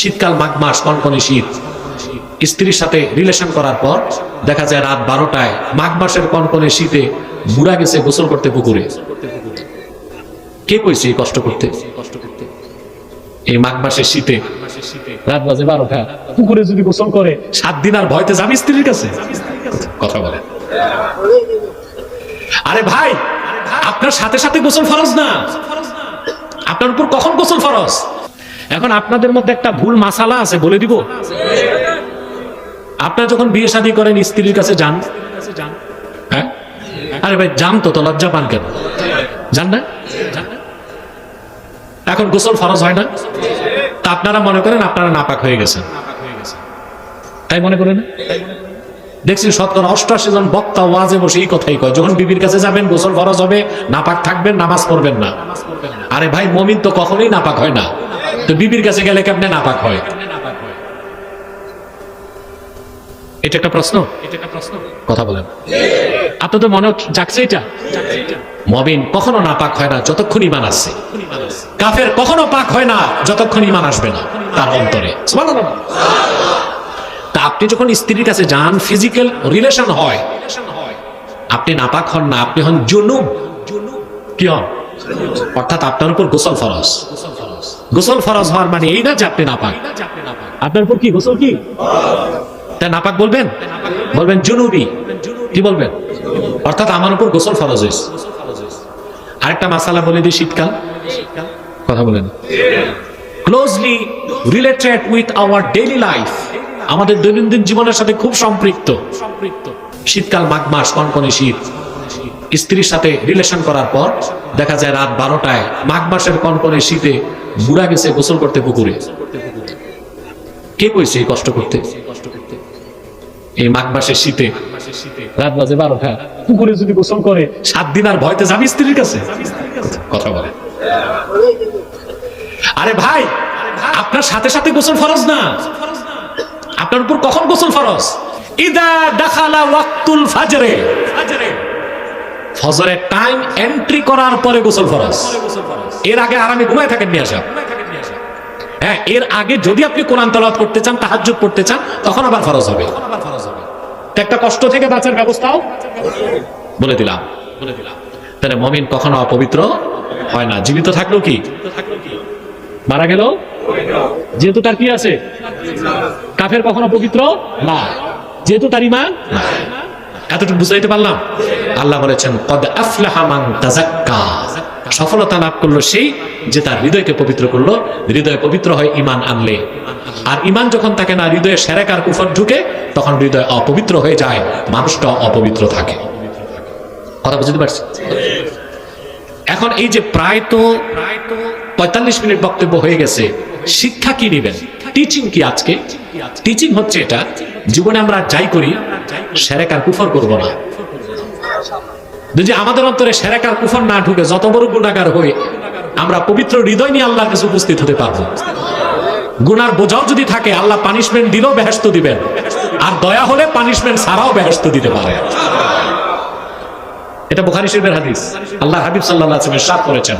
শীতকাল মাঘ মাস, কনকনে শীত। স্ত্রীর সাথে রিলেশন করার পর দেখা যায় রাত বারোটায় মাঘ মাসের কনকনে শীতে বুড়া গেছে গোসল করতে পুকুরে। কে কইছে কষ্ট করতে? এই মাঘ মাসের শীতে রাত বাজে বারোটা, পুকুরে যদি গোসল করে, সাত দিন আর ভয়তে যাবি স্ত্রীর কাছে? কথা বলে। আরে ভাই, আপনার সাথে সাথে গোসল ফরজ না? আপনার উপর কখন গোসল ফরজ? এখন আপনাদের মধ্যে একটা ভুল মাসালা আছে, বলে দিব। আপনার যখন বিয়ে শাদী করেন, স্ত্রীর কাছে যান। হ্যাঁ? আরে ভাই, যান তো লজ্জা পান কেন? যান না? এখন গোসল ফরজ হয় না? তা আপনারা মনে করেন আপনারা নাপাক হয়ে গেছেন। তাই মনে করেন দেখছি শতকরা অষ্টআশি জন বক্তা ওয়াজে বসে এই কথাই কয়, যখন বিবির কাছে যাবেন, গোসল ফরজ হবে, নাপাক থাকবেন, নামাজ পড়বেন না। আরে ভাই, মমিন তো কখনোই নাপাক হয় না। তো বিবির কাছে গেলে কেমনে নাপাক হয়? এটা একটা প্রশ্ন? কথা বলেন। আপনাদের মনে জাগছে এটা? মমিন কখনো নাপাক হয় না, যতক্ষণ ইমান আসছে কাফের কখনো পাক হয় না, যতক্ষণ ইমান আসবে না, তার অন্তরে। তা আপনি যখন স্ত্রীর কাছে যান ফিজিক্যাল রিলেশন হয়, আপনি নাপাক হন না, আপনি হন জুনুব। কি হন? অর্থাৎ আপনার উপর গোসল ফরজ। গোসল ফরজ হওয়ার মানে এই না যে আপনি নাপাক। আপনার উপর কি গোসল কি? তাই নাপাক বলবেন? বলবেন জুনুবি। কি বলবেন? অর্থাৎ আমার উপর গোসল ফরজ হয়েছে। আরেকটা মাসালা বলে দিই শীতকাল। কথা বলেন। Closely related with our daily life আমাদের দৈনন্দিন জীবনের সাথে খুব সম্পৃক্ত। শীতকাল মাঘ মাস, কনকনে শীত। স্ত্রীর সাথে রিলেশন করার পর দেখা যায় রাত বারোটায় মাঘ মাসের কনকনে শীতে বুড়া গেছে গোসল করতে পুকুরে। কে কইছে এই কষ্ট করতে? এই মাঘ মাসের শীতে রাত বাজে বারোটা, পুকুরে যদি গোসল করে, সাত দিন আর ভয়তে যাবি স্ত্রীর কাছে? কথা বলে। আরে ভাই, আপনার সাথে সাথে গোসল ফরজ না? আপনার উপর কখন গোসল ফরজ? ইদা দাখালা ওয়াক্তুল ফাজরে। ফজরের টাইম এন্ট্রি করার পরে গোসল ফরজ। এর আগে আরামে ঘুমায় থাকেন নিয়ে আসা। হ্যাঁ এর আগে যদি আপনি কোরআন তেলাওয়াত করতে চান, তাহাজ্জুদ পড়তে চান, তখন আবার ফরজ হবে। একটা কষ্ট থেকে বাঁচার ব্যবস্থাও বলে দিলাম। বলে দিলাম তাহলে মমিন কখনো অপবিত্র হয় না। জীবিত থাকল কি? মারা গেল? যেহেতু তার কি আছে? কাফের কখনো পবিত্র? না। যেহেতু তার ইমান না। এতটুকু বুঝাইতে পারলাম? আল্লাহ বলেছেন, কদ আফলাহা মান তাজাক্কা সফলতা লাভ করল সেই যে তার হৃদয়কে পবিত্র করল। হৃদয় পবিত্র হয় ইমান আনলে। আর ইমান যখন থাকে না, হৃদয়ে সেরেকার কুফর ঢুকে, তখন হৃদয় অপবিত্র হয়ে যায় মানুষটা অপবিত্র থাকে। কথা বুঝতে পারছি? এখন এই যে প্রায় তো প্রায় তো পঁয়তাল্লিশ মিনিট বক্তব্য হয়ে গেছে, শিক্ষা কি নেবেন? টিচিং কি আজকে? টিচিং হচ্ছে এটা, জীবনে আমরা যাই করি সেরেকার কুফর করব না। যদি আমাদের অন্তরে সেরেকার কুফর না ঢুকে, যত বড় গুণাগার হয়ে আমরা পবিত্র হৃদয় নিয়ে আল্লাহর কাছে উপস্থিত হতে পারব। গুনার বোঝাও যদি থাকে, আল্লাহ পানিশমেন্ট দিলেও বেহেস্ত দিবেন। আর দয়া হলে পানিশমেন্ট ছাড়াও বেহেস্ত দিতে পারে। এটা বুখারী শরীফের হাদিস। আল্লাহ হাবিব আলাইহি ওয়াসাল্লাম সাত করেছেন।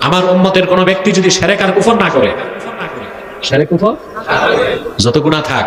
আমার উম্মতের কোন ব্যক্তি যদি শিরক আর কুফর না করে শিরক কুফর? যত গুনাহ থাক।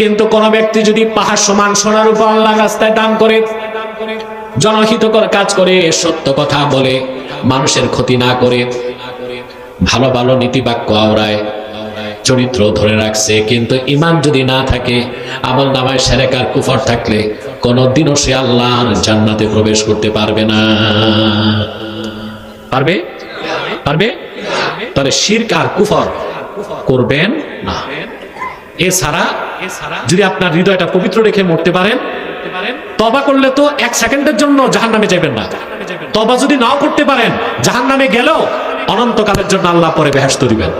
কিন্তু কোন ব্যক্তি যদি পাহাড় সমান সোনার উপর আল্লাহ রাস্তায় দান করে, জনহিতকর কাজ করে, সত্য কথা বলে, মানুষের ক্ষতি না করে, ভালো ভালো নীতি বাক্য আওড়ায়, চরিত্র ধরে রাখছে, কিন্তু ইমান যদি না থাকে, আমল নামায় সেরেকার কুফর থাকলে কোনদিনও সে আল্লাহর জান্নাতে প্রবেশ করতে পারবে না। পারবে? পারবে? তাহলে শিরক আর কুফর করবেন না। এছাড়া যদি আপনার হৃদয়টা পবিত্র রেখে মরতে পারেন তবা করলে তো এক সেকেন্ডের জন্য জাহান নামে যাবেন না। তবা যদি নাও করতে পারেন জাহান নামে গেলেও অনন্তকালের জন্য আল্লাহ পরে বেহাস দিবেন।